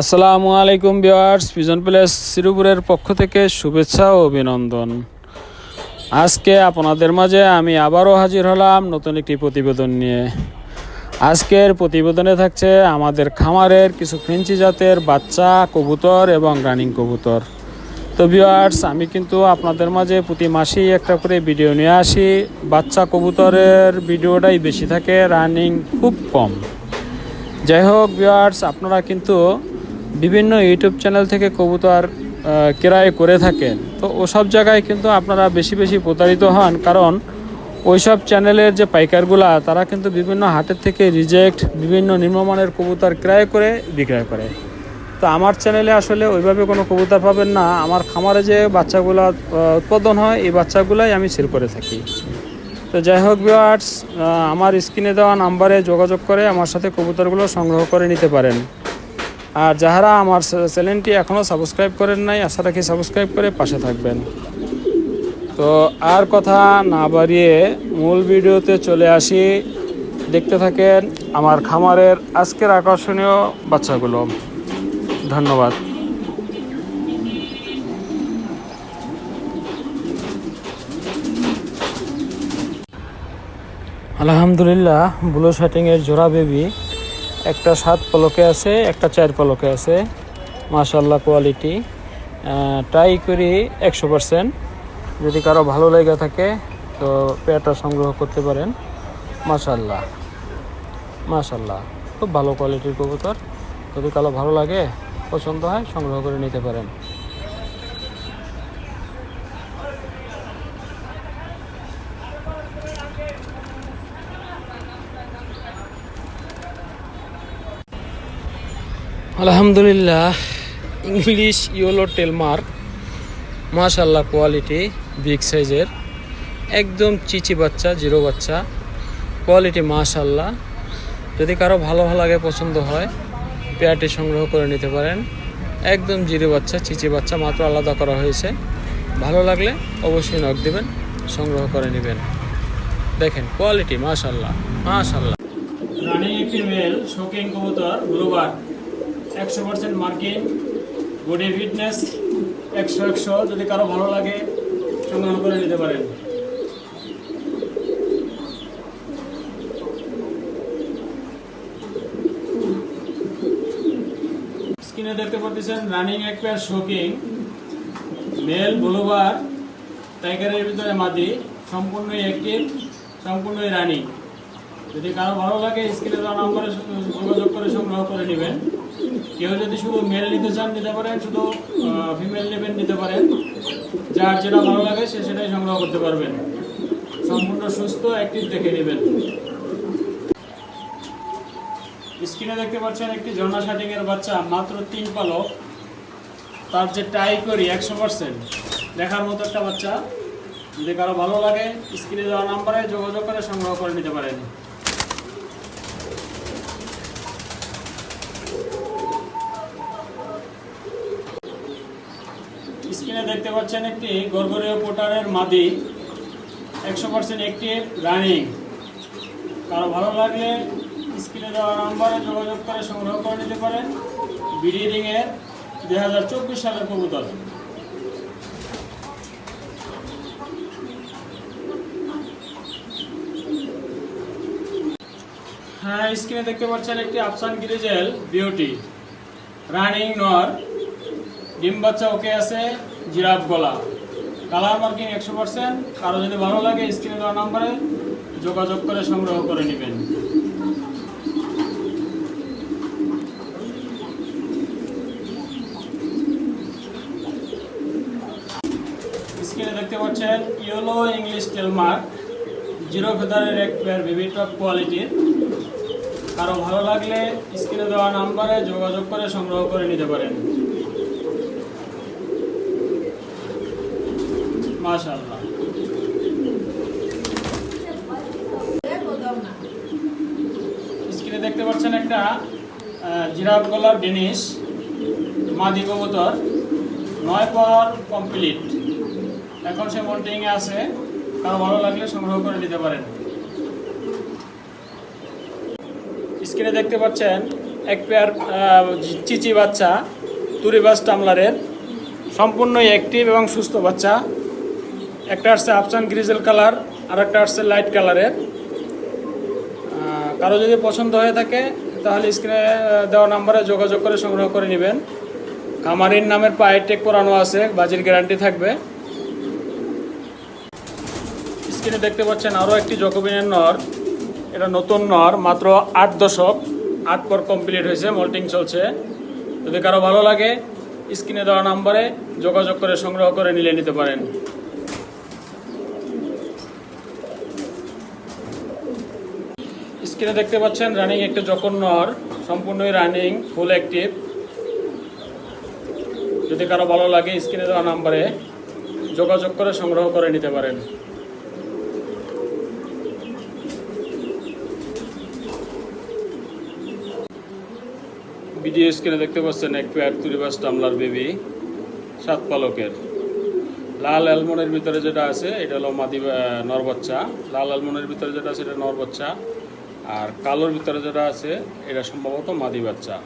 আসসালামু আলাইকুম বিয়ার্স pigeon place শ্রীপুরের পক্ষ থেকে শুভেচ্ছা ও অভিনন্দন। আজকে আপনাদের মাঝে আমি আবারও হাজির হলাম নতুন একটি প্রতিবেদন নিয়ে। আজকের প্রতিবেদনে থাকছে আমাদের খামারের কিছু ফেঞ্চি জাতের বাচ্চা, কবুতর এবং রানিং কবুতর। তো ভিউয়ার্স, আমি কিন্তু আপনাদের মাঝে প্রতি মাসেই একটা করে ভিডিও নিয়ে আসি। বাচ্চা কবুতরের ভিডিওটাই বেশি থাকে, রানিং খুব কম। যাই হোক ভিউয়ার্স, আপনারা কিন্তু বিভিন্ন ইউটিউব চ্যানেল থেকে কবুতর ক্রয় করে থাকেন। তো ওসব জায়গায় কিন্তু আপনারা বেশি বেশি প্রতারিত হন, কারণ ওইসব চ্যানেলের যে পাইকারগুলা, তারা কিন্তু বিভিন্ন হাটের থেকে রিজেক্ট বিভিন্ন নিম্নমানের কবুতর ক্রয় করে, বিক্রয় করে। তো আমার চ্যানেলে আসলে ওইভাবে কোনো কবুতর পাবেন না। আমার খামারে যে বাচ্চাগুলো উৎপাদন হয়, এই বাচ্চাগুলাই আমি সেল করে থাকি। তো যাই হোক ভিওয়ার্স আমার স্ক্রিনে দেওয়া নাম্বারে যোগাযোগ করে আমার সাথে কবুতরগুলো সংগ্রহ করে নিতে পারেন। আর যাহারা আমার চ্যানেলটি এখনও সাবস্ক্রাইব করেন নাই, আশা রাখি সাবস্ক্রাইব করে পাশে থাকবেন। তো আর কথা না বাড়িয়ে মূল ভিডিওতে চলে আসি। দেখতে থাকেন আমার খামারের আজকের আকর্ষণীয় বাচ্চাগুলো। ধন্যবাদ। আলহামদুলিল্লাহ, ব্লু শার্টিংয়ের জোড়া বেবি একটা সাত পলকে আছে, একটা চার পলকে আছে। মাশাল্লাহ কোয়ালিটি ট্রাই করি একশো পারসেন্ট যদি কারও ভালো লেগে থাকে, তো পেয়ারটা সংগ্রহ করতে পারেন। মাশাল্লাহ মাশাল্লাহ খুব ভালো কোয়ালিটির কবুতর। যদি কারও ভালো লাগে, পছন্দ হয়, সংগ্রহ করে নিতে পারেন। আলহামদুলিল্লাহ ইংলিশ ইয়েলো টেলমার্ক মাশাল্লাহ কোয়ালিটি বিগ সাইজের একদম চিচি বাচ্চা জিরো বাচ্চা কোয়ালিটি মাশাল্লাহ যদি কারও ভালো লাগে, পছন্দ হয়, পেয়ারটি সংগ্রহ করে নিতে পারেন। একদম জিরো বাচ্চা, চিচি বাচ্চা, মাত্র আলাদা করা হয়েছে। ভালো লাগলে অবশ্যই নখ দিবেন, সংগ্রহ করে নেবেন। দেখেন কোয়ালিটি মাশাল্লাহ মাশাল্লাহ রানিং একটি মেল শোকিং কবুতর ব্লুবার একশো পার্সেন্ট মার্কিং বডি ফিটনেস একশো একশো, যদি কারও ভালো লাগে সংগ্রহ করে নিতে পারেন। স্ক্রিনে দেখতে পাচ্ছেন রানিং এক পেয়ার শোকিং মেল ব্লুবার টাইগারের ভিতরে মাদি, সম্পূর্ণই অ্যাক্টিভ সম্পূর্ণই রানিং যদি কারও ভালো লাগে স্ক্রিনে দেওয়া নম্বরে যোগাযোগ করে সংগ্রহ করে নেবেন। কেউ যদি শুধু মেল নিতে চান, নিতে পারেন, শুধু ফিমেল নেবেন, নিতে পারেন। যার যেটা ভালো লাগে সে সেটাই সংগ্রহ করতে পারবেন। সম্পূর্ণ সুস্থ অ্যাক্টিভ দেখে নেবেন। স্ক্রিনে দেখতে পাচ্ছেন একটি ঝর্ণা শাটিংয়ের বাচ্চা, মাত্র তিন পালক। তার যে টাই করি, একশো পার্সেন্ট। দেখার মতো একটা বাচ্চা। যদি কারও ভালো লাগে, স্ক্রিনে দেওয়া নাম্বারে যোগাযোগ করে সংগ্রহ করে নিতে পারেন। স্ক্রিনে দেখতে পাচ্ছেন একটি গরগরীয় পোটারের মাদি, একশো পার্সেন্ট একটি রানিং। কারও ভালো লাগলে স্ক্রিনে দেওয়া নাম্বারে যোগাযোগ করে সংগ্রহ করে নিতে পারেন। ব্রিডিং এর দুই হাজার চব্বিশ সালের কবুতর। হ্যাঁ স্ক্রিনে দেখতে পাচ্ছেন একটি আফসান গিরিজেল বিউটি। রানিং নর। ডিম বাচ্চা ওকে আছে, জিরাফ গলা। কালার মার্কিং একশো পার্সেন্ট। কারও যদি ভালো লাগে, স্ক্রিনে দেওয়া নাম্বারে যোগাযোগ করে সংগ্রহ করে নেবেন। স্ক্রিনে দেখতে পাচ্ছেন, ইয়েলো ইংলিশ টেলমার্ক জিরো ফেদারের এক পেয়ার বেবি টপ কোয়ালিটির কারও ভালো লাগলে, স্ক্রিনে দেওয়া নাম্বারে যোগাযোগ করে সংগ্রহ করে নিতে পারেন। মাশাআল্লাহ। স্ক্রিনে দেখতে পাচ্ছেন একটা জিরাফ গলার ডেনিশ, মাদি কবুতর, নয় পর কমপ্লিট। এখন সে মন্টিংয়ে আছে, কারও ভালো লাগলে সংগ্রহ করে নিতে পারেন। স্ক্রিনে দেখতে পাচ্ছেন এক পেয়ার চিচি বাচ্চা তুরিবাস টামলারের সম্পূর্ণ অ্যাক্টিভ এবং সুস্থ বাচ্চা। একটা আসছে আফসান গ্রিজেল কালার আর একটা আসছে লাইট কালারের কারও যদি পছন্দ হয়ে থাকে, তাহলে স্ক্রিনে দেওয়া নাম্বারে যোগাযোগ করে সংগ্রহ করে নেবেন। খামারির নামের পায়ে টেক করানো আছে, বাজির গ্যারান্টি থাকবে। স্ক্রিনে দেখতে পাচ্ছেন আরও একটি জকবিনের নর। এটা নতুন নর, মাত্র আট দশক, আট পর কমপ্লিট হয়েছে মল্টিং চলছে। যদি কারও ভালো লাগে স্ক্রিনে দেওয়া নাম্বারে যোগাযোগ করে সংগ্রহ করে নিলে নিতে পারেন। স্ক্রিনে দেখতে পাচ্ছেন রানিং একটা যখন নর সম্পূর্ণই রানিং ফুল অ্যাক্টিভ যদি কারও ভালো লাগে স্ক্রিনে দেওয়া নাম্বারে যোগাযোগ করে সংগ্রহ করে নিতে পারেন। ভিডিও স্ক্রিনে দেখতে পাচ্ছেন এক পেয়ার তুরিবাস টামলার বেবি সাত পালকের। লাল অ্যালমনের ভিতরে যেটা আছে, এটা হলো মাদি নর বাচ্চা। লাল অ্যালমনের ভিতরে যেটা আছে, এটা নর বাচ্চা। আর কালোর ভিতরে যেটা আছে এটা সম্ভবত মাদি বাচ্চা।